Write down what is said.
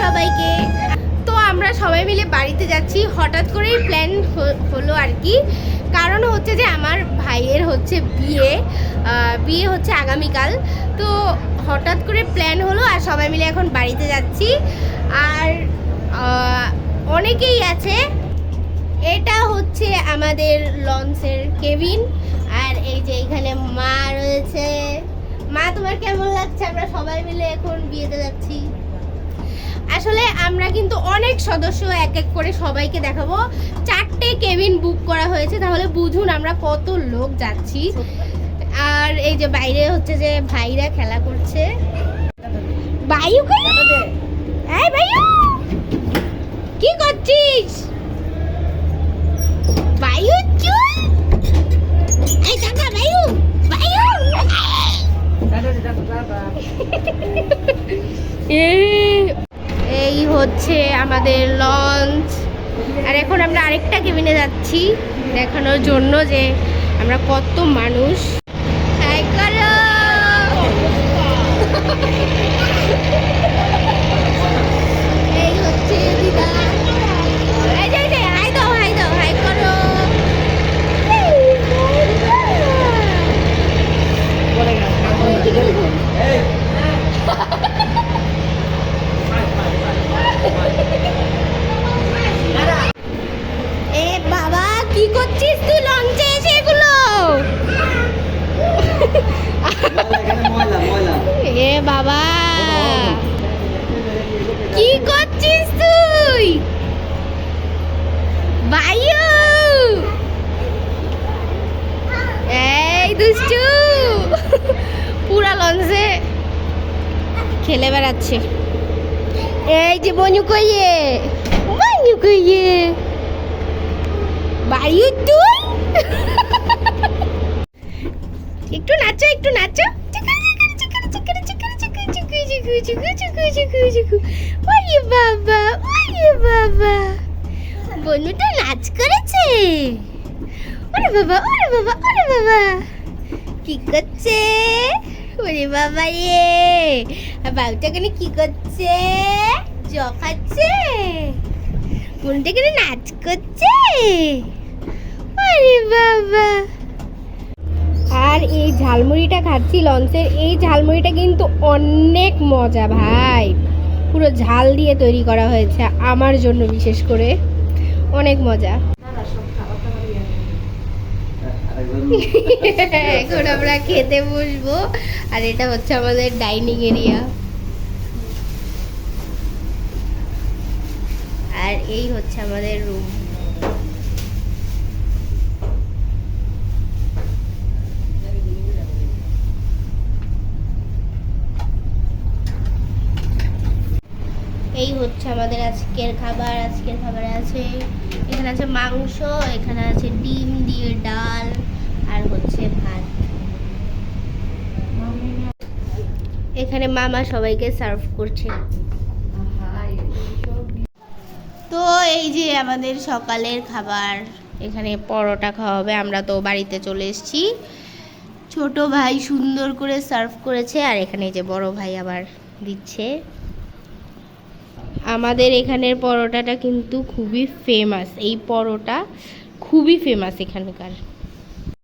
সবাইকে। তো আমরা সবাই মিলে বাড়িতে যাচ্ছি। হঠাৎ করেই প্ল্যান হলো আর কি। কারণ হচ্ছে যে আমার ভাইয়ের হচ্ছে বিয়ে। বিয়ে হচ্ছে আগামীকাল। তো হঠাৎ করে প্ল্যান হলো আর সবাই মিলে এখন বাড়িতে যাচ্ছি। আর অনেকেই আছে। এটা হচ্ছে আমাদের লঞ্চের কেবিন। আর এই যে এখানে মা রয়েছে। মা, তোমার কেমন লাগছে? আমরা সবাই মিলে এখন বিয়েতে যাচ্ছি। আসলে আমরা কিন্তু অনেক সদস্য এক এক করে সবাইকে দেখাবো। চারটে কেবিন বুক করা হয়েছে তাহলে বুঝুন আমরা কত লোক যাচ্ছি। আর এই যে বাইরে হচ্ছে যে ভাইরা খেলা করছে। বায়ু এই বায়ু! কি করছিস? বায়ু চুল! এই টাকা বায়ু! বায়ু! এই হচ্ছে আমাদের লঞ্চ আর এখন আমরা আরেকটা কেবিনে যাচ্ছি দেখানোর জন্য যে আমরা কত মানুষ হাই করো এই হচ্ছে দিদা এই যে, এই যে, হাই দাও হাই দাও হাই করো এ বাবা কি করছিস তুই লঞ্চে এসে এগুলো? এ বাবা। কি করছিস তুই? বায়ু এই দুষ্টু। পুরা লঞ্চে খেলে বেড়াচ্ছে। এই যে বনু কইয়ে বনু কইয়ে। বায়ু তুই একটু নাচো একটু নাচো। ওরে বাবা ওরে বাবা। বনুটা নাচ করেছে। ওরে বাবা ওরে বাবা ওরে বাবা। কি করছে? ওরে বাবা রে। আর বাবুটা কেন কি করছে? জ খাচ্ছে। মনটা কেন নাচ করছে। আরে বাবা। আর এই ঝালমুড়িটা খাচ্ছি লঞ্চের এই ঝালমুড়িটা কিন্তু অনেক মজা ভাই। পুরো ঝাল দিয়ে তৈরি করা হয়েছে আমার জন্য বিশেষ করে। অনেক মজা। এখন আমরা খেতে বসবো আর এটা হচ্ছে আমাদের ডাইনিং এরিয়া। আর এই হচ্ছে আমাদের রুম। এই হচ্ছে আমাদের আজকের খাবার, আজকের খাবারে আছে, এখানে আছে মাংস, এখানে আছে ডিম দিয়ে ডাল, আর হচ্ছে ভাত। এখানে মামা সবাইকে সার্ভ করছে। তো এই যে আমাদের সকালের খাবার, এখানে পরোটা খাওয়া হবে আমরা তো বাড়িতে চলে এসেছি। ছোট ভাই সুন্দর করে সার্ভ করেছে, আর এখানে যে বড় ভাই আবার দিচ্ছে। আমাদের এখানের পরোটাটা কিন্তু খুবই ফেমাস এই পরোটা খুবই ফেমাস এখানকার।